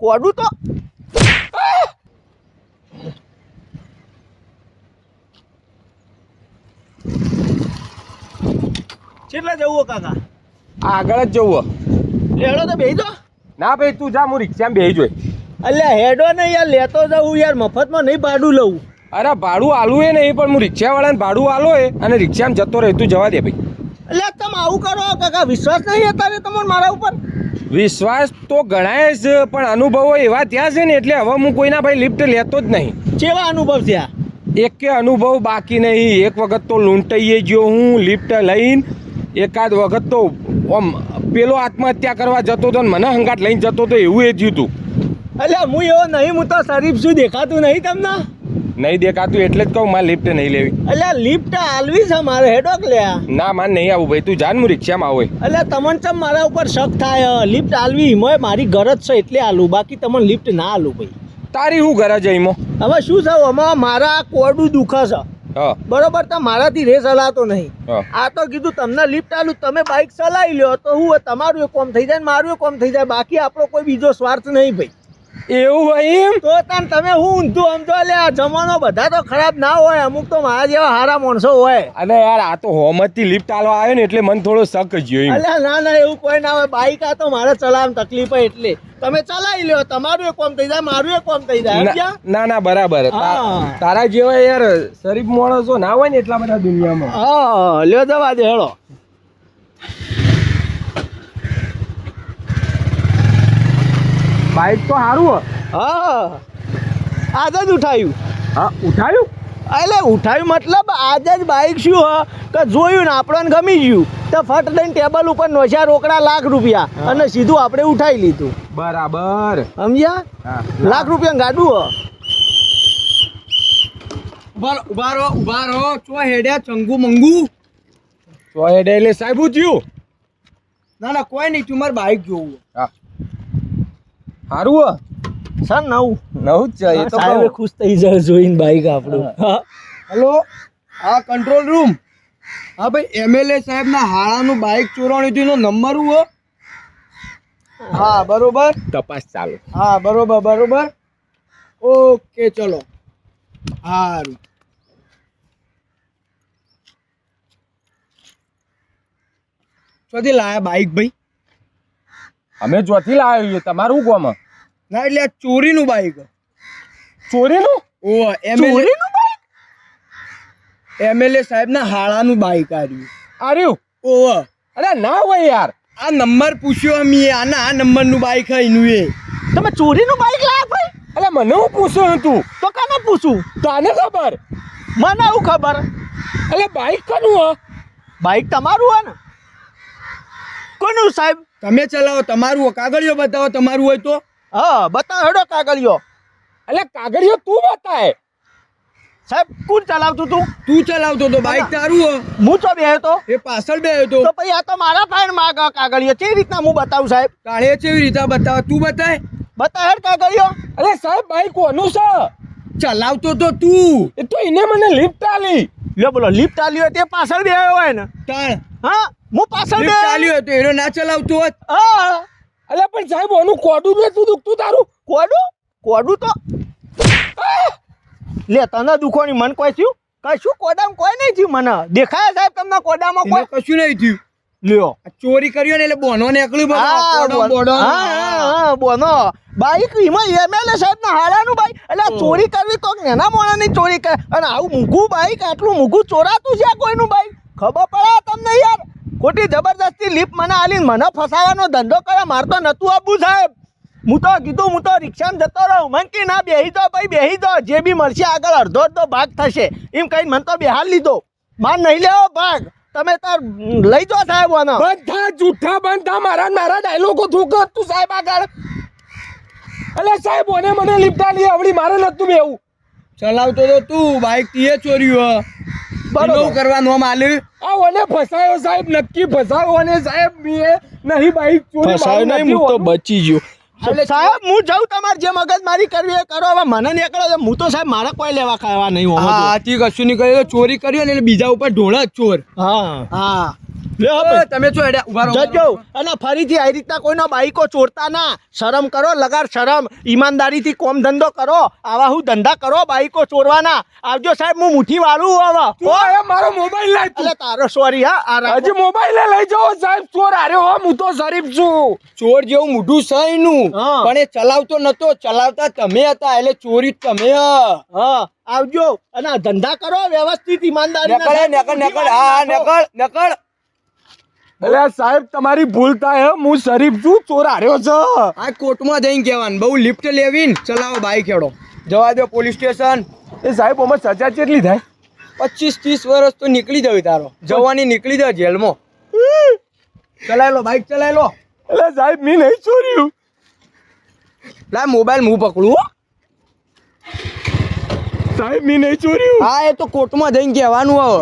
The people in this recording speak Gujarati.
કોડું તો. કેટલા જવું કાકા? આગળ જ જવું હેડો તો બેહી દો ના ભાઈ તું જા હું રિક્ષામાં બેહી જોઈ. અલ્યા હેડો ને યાર લેતો જવું યાર મફતમાં નહીં ભાડું લઉં. અરે ભાડું આલું એ નહીં પણ હું રિક્ષાવાળાને ભાડું આલો એ અને રિક્ષામાં જતો રહે તું જવા દે ભાઈ. એટલે તમે આવું કરો કાકા વિશ્વાસ નહીં અત્યારે તમારે મારા ઉપર? વિશ્વાસ તો ગણાય જ પણ અનુભવો એવા ત્યાં છે ને એટલે હવે હું કોઈના ભાઈ લિફ્ટ લેતો જ નહીં. કેવા અનુભવ થયા એક કે અનુભવ બાકી નહીં. એક વખત તો લૂંટાઈએ ગયો હું લિફ્ટ લઈને. એકાદ વખત તો આમ પેલો આત્મહત્યા કરવા જતો હતો ને મને હંગાટ લઈને જતો હતો એવું એ જ હતું એટલે હું એવો નહીં હું તો શરીફ શું દેખાતું નહીં તમને? નહીં દેખાતું એટલે જ કહું મારે લિફ્ટ નહીં લેવી. એટલે લિફ્ટ આલવી છે મારે હેડોક લ્યા. ના મારે નહીં આવું ભાઈ તું જાન હું રિક્ષામાં આવે એટલે તમને ચમ મારા ઉપર શક થાય? લિફ્ટ આલવી હિમોય મારી ગરજ છે એટલે આલું બાકી તમને લિફ્ટ ના આલું ભાઈ. તારી શું ગરજ એમો? હવે શું છે આમાં મારા કોડું દુખે છે. બરોબર તો મારાથી રેસ હલાતો નહીં. આ તો કીધું તમને લિફ્ટ આલું તમે બાઇક ચલાવી લ્યો તો હું તમારું કોમ થઈ જાય મારું કોમ થઈ જાય. બાકી આપણો કોઈ બીજો સ્વાર્થ નહીં ભાઈ. એવું એમ? તો તાન તમે હું ઊંધું સમજો? લે જમાનો બધા તો ખરાબ ના હોય અમુક તો મારા જેવા સારા માણસો હોય. અને યાર આ તો હોમતથી લિફ્ટ આલવા આવ્યો ને એટલે મને થોડો શક જ્યો એમ. અલ્યા ના ના એવું કોઈ ના હોય. બાઈક આ તો મારે ચલાવવામાં તકલીફ હોય એટલે. તમે ચલાવી લ્યો તમારું એક કોમ થઈ જાય મારું એક કોમ થઈ જાય. ના- ના ના બરાબર. તારા જેવા યાર શરીફ માણસો ના હોય ને એટલા બધા દુનિયામાં. હા લ્યો જવા દે હેળો. બાઇક તો સારું હા. આજે જ ઉઠાયું. હા ઉઠાયું? એટલે ઉઠાયું મતલબ આજે જ બાઈક શું હ કે જોયું ને આપણને ગમી ગયું. તો ફટ દઈને ટેબલ ઉપર નોશ્યા રોકડા લાખ રૂપિયા અને સીધું આપણે ઉઠાવી લીધું. બરાબર. સમજ્યા? લાખ રૂપિયા ગાડું હ. ઊભા રહો, ઊભા રહો ચો હેડ્યા ચંગુ મંગુ? ચો હેડ્યા એટલે સાહેબ થયું? ના ના કોઈ નહીં તું મારે બાઇક જોવું હા. સારું સર નવું? નવું જ છે એ તો સાહેબ ખુશ થઈ જાય જોઈને બાઈક આપણું. હા. હેલો હા કંટ્રોલ રૂમ હા ભાઈ એમએલએ સાહેબના હાળાનું બાઈક ચોરાણું થયું નંબર હો. હા બરોબર? તપાસ ચાલુ. હા બરોબર બરોબર. ઓકે ચલો. સારું ચોથી લાયા બાઈક ભાઈ? અમે જોથી લાવ્યો તમારું ગોમાં ના એટલે આ ચોરીનું બાઈક ચોરીનું? ઓ એમએલએ એમએલએ સાહેબના હાળાનું બાઈક આવ્યું આર્યું? ઓહ. અરે ના હોય યાર. આ નંબર પૂછ્યો અમે આના આ નંબરનું બાઈક એનું એ. તમે ચોરીનું બાઈક લાયા ભાઈ? એટલે મને હું પૂછ્યું હતું? તો કાને પૂછું? તને ખબર? મને એવું ખબર? અરે બાઈક કનું હો? બાઈક તમારું હોય ને. કોનું સાહેબ? તમે ચલાવો તમારું કાગળિયો બતાવો તમારું હોય તો. હા બતાવો હેડો કાગળિયો. એટલે કાગળિયો તું બતાય. સાહેબ કોણ ચલાવતું તું? તું ચલાવતો તો બાઈક તારું હો. હું તો બે તો એ પાછળ બે તો તો પછી આ તો મારા ફાઈન માગ કાગળિયો. કેવી રીતના હું બતાવું સાહેબ? કાળે કેવી રીતે બતાવો? તું બતાય. બતા હેડ કાગળિયો. અરે સાહેબ બાઈક કોનું છે? ચલાવતો તો તું. એ તો એને મને લિફ્ટ આલી. લ્યો બોલો લિફ્ટ આલ્યો તે પાછળ બે હોય ને. તાણ. હા? હું પાછળ બે ચાલ્યું હતું એનો ના ચલાવતો હોત. હા. અલ્યા પણ સાહેબ ઓનું કોડું તું દુખતું તારું? કોડું? કોડું તો? લે તને દુખવાની મન કોઈ થયું? કશું કોડામાં કોઈ નહીં થયું મને? દેખાય સાહેબ તમને કોડામાં કોઈ? કશું નહીં થયું. લ્યો. ચોરી કર્યો ને એટલે બોનો નીકળ્યું બોન- બોડો. હા, બોનો. બાઈક એમાં એમએલએ સાહેબ ના હાલાનું બાઈક. એટલે ચોરી કરવી તો એના મોણા ની ચોરી કરે. અને આવું મૂકું બાઈક આટલું મૂકું ચોરાતું છે કોઈનું બાઈક? ખબર પડે તમને યાર. ખોટી જબરદસ્તી લીપ મને આલી મને ફસાવાનો ધંધો કરે મારે તો નતું આપવું સાહેબ. હું તો કીધું હું તો રિક્ષામાં જતો રહું. મને કે ના બેહી દો ભાઈ બેહી દો જે બી મળશે આગળ અડધો અડધો ભાગ થશે. એમ કહીને મને તો બેહાર લીધો. માર નહીં લેવો ભાગ. તમે તાર લઈ જાઓ સાહેબ આના. બધા જૂઠા બંધા મારા મારા ડાયલોગો થૂક તું સાહેબ આગળ. અલે સાહેબ ઓને મને લિફ્ટ લઈ આવડી મારે નતું બેવું ચલાવતો તો તું બાઈક તીએ ચોર્યું હો. બરોબર. બરોબર કરવાનું આમ આલ્યું આ ઓને ફસાયો સાહેબ નક્કી ફસાયો અને સાહેબ મેં નહીં બાઈક ચોરી ફસાયો નહીં હું તો બચી ગયો. સાહેબ હું જાઉં તમારે જે મગજ મારી કરવી એ કરો. હવે મને નીકળો કરો હું તો સાહેબ મારા કોઈ લેવા ખાવા નહીં હોવા હા આથી કશું નહીં કર્યું ચોરી કર્યો ને બીજા ઉપર ઢોળા ચોર. હા. હા. તમે છો હેડ્યા ઊભા જજો. અને ફરીથી આવી રીતના કોઈનો બાઈકો ચોરતા ના. શરમ કરો લગાડ શરમ. ઈમાનદારીથી કોમ ધંધો કરો. આવા હું ધંધા કરો બાઈકો ચોરવાના. આવજો સાહેબ હું મુઠ્ઠી વાળું હવે આ મારો મોબાઈલ તું. એટલે તારો સોરી હા. આ. હજી મોબાઈલ લઈ જાઓ સાહેબ. ચોર હાર્યો હો હું તો શરીફ છું. ચોર જેવું મોઢું છે એનું હા. પણ એ ચલાવતો નતો. ચલાવતા તમે હતા એટલે ચોરી તમે હ. હા આવજો. અને ધંધા કરો વ્યવસ્થિત ઈમાનદારી નકળ નકળ નકળ. હા હા, નકળ નકળ. એટલે સાહેબ તમારી ભૂલ થાય હું. શરીફ છું ચોર હાર્યો છે. આ કોર્ટમાં જઈને કહેવાનું બહુ લિફ્ટ લેવીને ચલાવો બાઈક હેડો જવા દો પોલીસ સ્ટેશન. એ સાહેબ અમે સજા કેટલી થાય? પચીસ ત્રીસ વર્ષ તો નીકળી જવી તારો. જવાની નીકળી જાય જેલમાં. ચલાવી લો બાઈક ચલાવી લો એટલે સાહેબ મેં નહીં ચોર્યું. લા મોબાઈલ હું પકડું. સાહેબ મેં નહીં ચોર્યું. હા એ તો કોર્ટમાં જઈને કહેવાનું હવે.